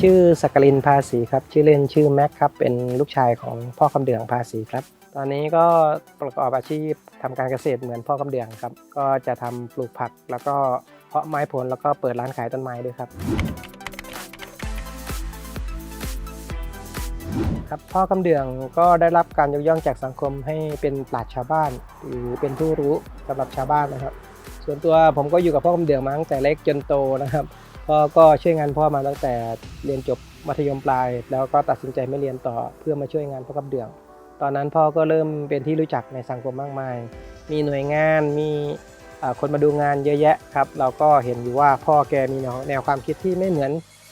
ชื่อสักกลินภาษีครับ ชื่อเล่นชื่อแม็กครับ เป็นลูกชายของพ่อคำเดืองภาษีครับ ตอนนี้ก็ประกอบอาชีพทำการเกษตรเหมือนพ่อคำเดืองครับ ก็จะทำปลูกผักแล้วก็เพาะไม้ผลแล้วก็เปิดร้านขายต้นไม้ด้วยครับ ครับพ่อกำเดืองก็ได้รับการยกย่องจากสังคมให้เป็นปราชญ์ชาวบ้าน หรือเป็นผู้รู้สำหรับชาวบ้านนะครับ ส่วนตัวผมก็อยู่กับพ่อกำเดืองมาตั้งแต่เล็กจนโตนะครับพ่อก็ช่วยงานพ่อมาตั้งแต่เรียนจบมัธยมปลาย แล้วก็ตัดสินใจไม่เรียนต่อเพื่อมาช่วยงานพ่อกำเดือง ตอนนั้นพ่อก็เริ่มเป็นที่รู้จักในสังคมมากมาย มีหน่วยงานมีคนมาดูงานเยอะแยะครับ เราก็เห็นอยู่ว่าพ่อแกมีแนวความคิดที่ไม่เหมือน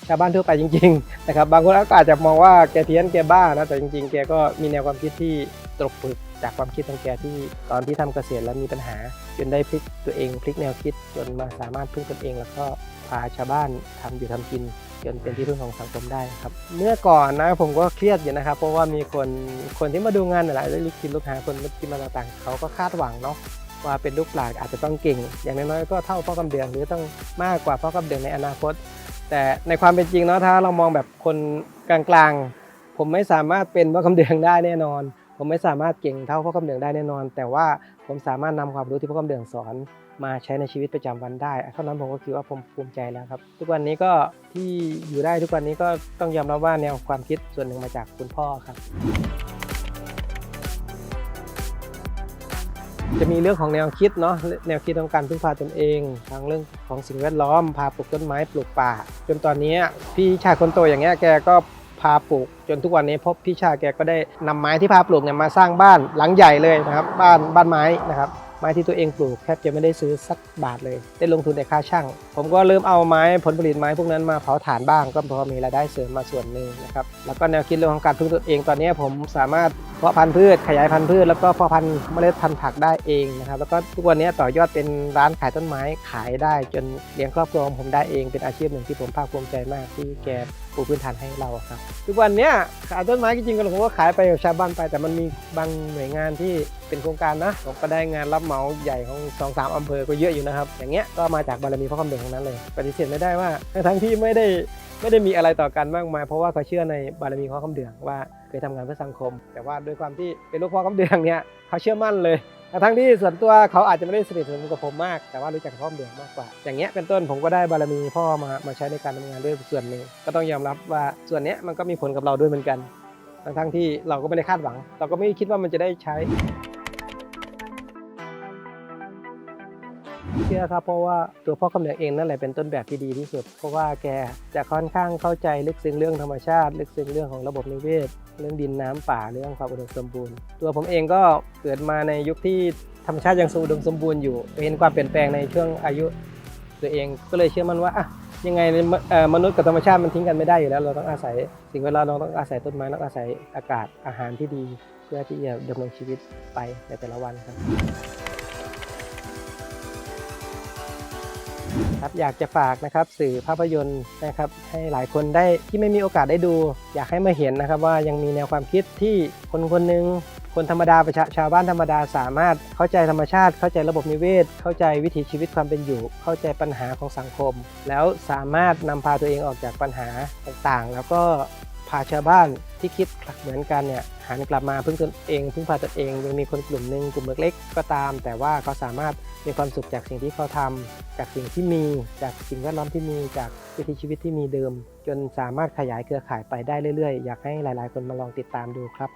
ชาวบ้านทั่วไปจริงๆนะครับบางคนก็อาจจะมองว่าแกเพี้ยนแกบ้านะแต่จริงๆ แกก็มีแนวความคิดที่ตกผลึกจากความคิดของแกที่ตอนที่ทำเกษตรแล้วมีปัญหา จนได้พลิกตัวเองพลิกแนวคิดจนมาสามารถพึ่งตนเองแล้วก็พาชาวบ้านทำอยู่ทำกินจนเป็นที่พึ่งของสังคมได้ครับ เมื่อก่อนนะผมก็เครียดอยู่นะครับ เพราะว่ามีคนคนที่มาดูงานหลายลูกศิษย์ลูกหาคนที่มาต่างๆเขาก็คาดหวังเนาะว่าเป็นลูกหลานอาจจะต้องเก่ง อย่างน้อยๆก็เท่าพ่อกำเดืองหรือต้องมากกว่าพ่อกำเดืองในอนาคต แต่ในความเป็นจริงเนาะถ้าเรามองแบบคนกลางๆ ผมไม่สามารถเป็นพ่อกำเดืองได้แน่นอน ผมไม่สามารถเก่งเท่าพ่อกำเดืองได้แน่นอน แต่ว่าผมสามารถนำความรู้ที่พ่อกำเดืองสอนมาใช้ในชีวิตประจำวันได้เท่านั้นผมก็คิดว่าผมภูมิใจแล้วครับ ทุกวันนี้ก็ที่อยู่ได้ทุกวันนี้ก็ต้องยอมรับว่าแนวความคิดส่วนหนึ่งมาจากคุณพ่อครับ จะมีเรื่องของแนวคิดเนาะแนวคิดของการพึ่งพาตนเองทางเรื่องของสิ่งแวดล้อม พาปลูกต้นไม้ปลูกป่า จนตอนนี้พี่ชายคนโตอย่างเงี้ยแกก็พาปลูก จนทุกวันนี้พบพี่ชายแกก็ได้นำไม้ที่พาปลูกเนี่ยมาสร้างบ้านหลังใหญ่เลยนะครับ บ้านบ้านไม้นะครับ ไม้ที่ตัวเองปลูกแทบจะไม่ได้ซื้อสักบาทเลย ได้ลงทุนแต่ค่าช่าง ผมก็เริ่มเอาไม้ผลผลิตไม้พวกนั้นมาเผาถ่านบ้าง ก็พอมีรายได้เสริมมาส่วนหนึ่งนะครับ แล้วก็แนวคิดเรื่องของการพึ่งตนเองตอนนี้ผมสามารถเพาะพันธุ์พืชขยายพันธุ์พืช แล้วก็เพาะพันธุ์เมล็ดพันธุ์ผักได้เองนะครับ แล้วก็ทุกวันนี้ต่อยอดเป็นร้านขายต้นไม้ขายได้ จนเลี้ยงครอบครัวของผมได้เองเป็นอาชีพหนึ่งที่ผมภาคภูมิใจมากที่แก ปูพื้นฐานให้เราครับ ทุกวันเนี้ยขายต้นไม้จริงๆก็ผมก็ขายไปกับชาวบ้านไป แต่มันมีบางหน่วยงานที่เป็นโครงการนะผมก็ได้งานรับเหมาใหญ่ของสองสามอำเภอก็เยอะอยู่นะครับ อย่างเงี้ยก็มาจากบารมีพ่อคำเดืองทั้งนั้นเลย ปฏิเสธไม่ได้ว่าทั้งๆที่ไม่ได้ไม่ได้มีอะไรต่อกันมากมายเพราะว่าเขาเชื่อในบารมีพ่อคำเดืองว่าเคยทำงานเพื่อสังคม แต่ว่าด้วยความที่เป็นลูกพ่อคำเดืองเนี่ยเขาเชื่อมั่นเลย ทั้งที่ส่วนตัวเขาอาจจะไม่ได้สนิทสนมกับผมมาก แต่ว่ารู้จักพ่อเดืองมากกว่า อย่างเงี้ยเป็นต้นผมก็ได้บารมีพ่อมามาใช้ในการทำงานด้วยส่วนหนึ่งก็ต้องยอมรับว่าส่วนเนี้ยมันก็มีผลกับเราด้วยเหมือนกัน ทั้งทั้งที่เราก็ไม่ได้คาดหวัง เราก็ไม่คิดว่ามันจะได้ใช้ เชื่อครับเพราะว่าตัวพ่อกำเนิดเองนั่นแหละเป็นต้นแบบที่ดีที่สุด เพราะว่าแกจะค่อนข้างเข้าใจลึกซึ้งเรื่องธรรมชาติ ลึกซึ้งเรื่องของระบบนิเวศ เรื่องดินน้ำป่าเรื่องความอุดมสมบูรณ์ ตัวผมเองก็เกิดมาในยุคที่ธรรมชาติยังอุดมสมบูรณ์อยู่เห็นความเปลี่ยนแปลงในช่วงอายุ ตัวเองก็เลยเชื่อมั่นว่าอะยังไงเนี่ยเอ่อมนุษย์กับธรรมชาติมันทิ้งกันไม่ได้อยู่แล้ว เราต้องอาศัย สิ่งแวดล้อมเราต้องอาศัยต้นไม้ต้องอาศัยอากาศอาหารที่ดี เพื่อที่จะดำรงชีวิตไปในแต่ละวันครับ ครับอยากจะฝากนะครับสื่อภาพยนตร์นะครับให้หลายคนได้ที่ไม่มีโอกาสได้ดู อยากให้มาเห็นนะครับว่ายังมีแนวความคิดที่คนคนหนึ่งคนธรรมดาประชาชาวบ้านธรรมดาสามารถเข้าใจธรรมชาติ เข้าใจระบบนิเวศ เข้าใจวิถีชีวิตความเป็นอยู่ เข้าใจปัญหาของสังคม แล้วสามารถนำพาตัวเองออกจากปัญหาต่างๆ แล้วก็ พาชาวบ้านที่คิดเหมือนกันเนี่ยหันกลับมาพึ่งตนเองพึ่งพาตนเองยังมีคนกลุ่มหนึ่งกลุ่มเล็กๆก็ตาม แต่ว่าเขาสามารถมีความสุขจากสิ่งที่เขาทำจากสิ่งที่มี จากสิ่งแวดล้อมที่มีจากวิถีชีวิตที่มีเดิม จนสามารถขยายเครือข่ายไปได้เรื่อยๆ อยากให้หลายๆ คนมาลองติดตามดูครับ